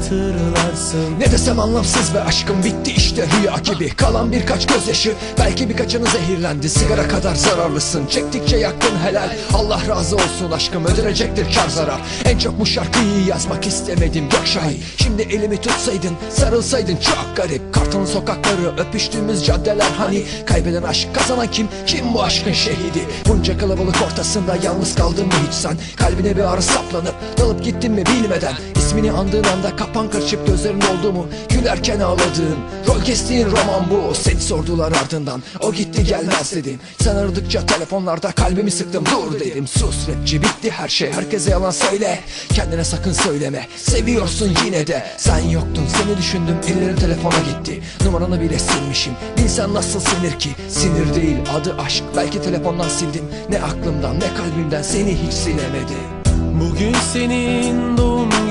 hatırlarsın. Ne desem anlamsız ve aşkım bitti işte rüya gibi. Kalan birkaç gözyaşı belki birkaçını zehirlendi. Sigara kadar zararlısın. Çektikçe yaktın helal. Allah razı olsun aşkım ödenecektir kar zarar. En çok bu şarkıyı yazmak istemedim yok şahi Şimdi elimi tutsaydın sarılsaydın çok garip. Kartal'ın sokakları öpüştüğümüz caddeler hani. Kaybeden aşk kazanan kim? Kim bu aşkın şehidi? Bunca kalabalık ortasında yalnız kaldın mı hiç sen? Kalbine bir ağrı saplanıp dalıp gittin mi bilmeden İsmini andığın anda kapan kırçıp gözlerin oldu mu? Gülerken ağladığın Rol kestiğin roman bu. Seni sordular ardından O gitti gelmez dedim Sen aradıkça telefonlarda kalbimi sıktım. Dur dedim sus. Rapçi bitti her şey. Herkese yalan söyle. Kendine sakın söyleme. Seviyorsun yine de. Sen yoktun seni düşündüm. Ellerim telefona gitti. Numaranı bile silmişim. Bilsen nasıl sinir ki? Sinir değil adı aşk. Belki telefondan sildim. Ne aklımdan ne kalbimden. Seni hiç silemedim Bugün senin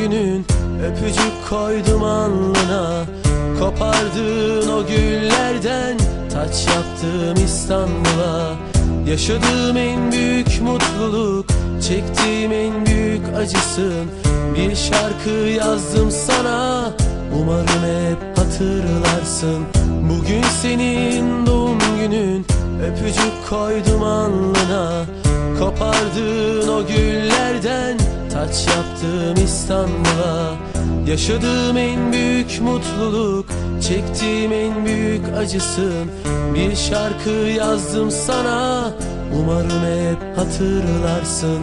günün Öpücük koydum alnına. Kopardığın o güllerden Taç yaptım İstanbul'a. Yaşadığım en büyük mutluluk Çektiğim en büyük acısın. Bir şarkı yazdım sana Umarım hep hatırlarsın. Bugün senin doğum günün Öpücük koydum alnına. Kopardığın o güllerden Taç yaptım İstanbul'a? Yaşadığım en büyük mutluluk Çektiğim en büyük acısın. Bir şarkı yazdım sana Umarım hep hatırlarsın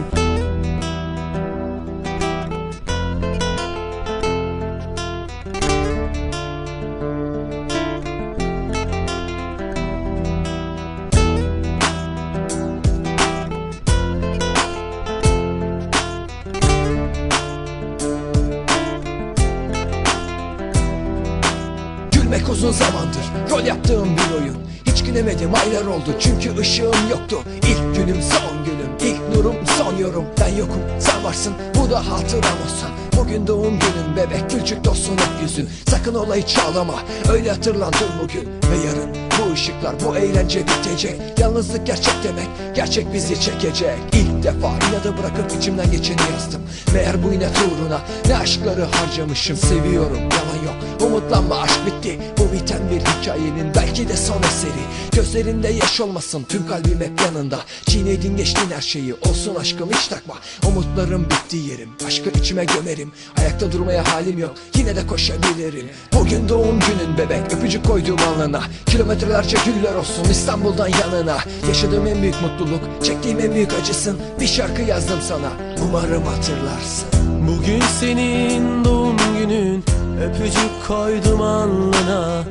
uzun zamandır rol yaptığım bir oyun. Hiç gülemedim aylar oldu çünkü ışığım yoktu. İlk günüm son günüm ilk nurum son yorum. Ben yokum sen varsın bu da hatıram olsun. Bugün doğum günün bebek gülcük dostun hep yüzün Sakın olayı çağlama öyle hatırlandır bugün Ve yarın. Bu ışıklar bu eğlence bitecek. Yalnızlık gerçek demek gerçek bizi çekecek. İlk defa inadı bırakıp içimden geçeni yazdım. Meğer bu inat uğruna ne aşkları harcamışım. Seviyorum yalan yok umutlanma aşk bitti. Bu biten bir hikayenin belki de son eseri. Gözlerinde yaş olmasın tüm kalbim hep yanında. Çiğnedin geçtin her şeyi olsun aşkım hiç takma. Umutlarım bitti yerim aşkı içime gömerim. Ayakta durmaya halim yok yine de koşabilirim. Bugün doğum günün bebek öpücük koyduğum alnına Kilometrelerce güller olsun İstanbul'dan yanına. Yaşadığım en büyük mutluluk çektiğim en büyük acısın. Bir şarkı yazdım sana umarım hatırlarsın. Bugün senin doğum günün Öpücük koydum alnına.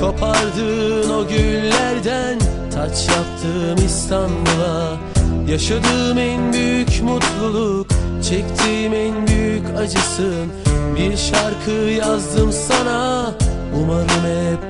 Kopardığın o güllerden Taç yaptım İstanbul'a. Yaşadığım en büyük mutluluk Çektiğim en büyük acısın. Bir şarkı yazdım sana Umarım hep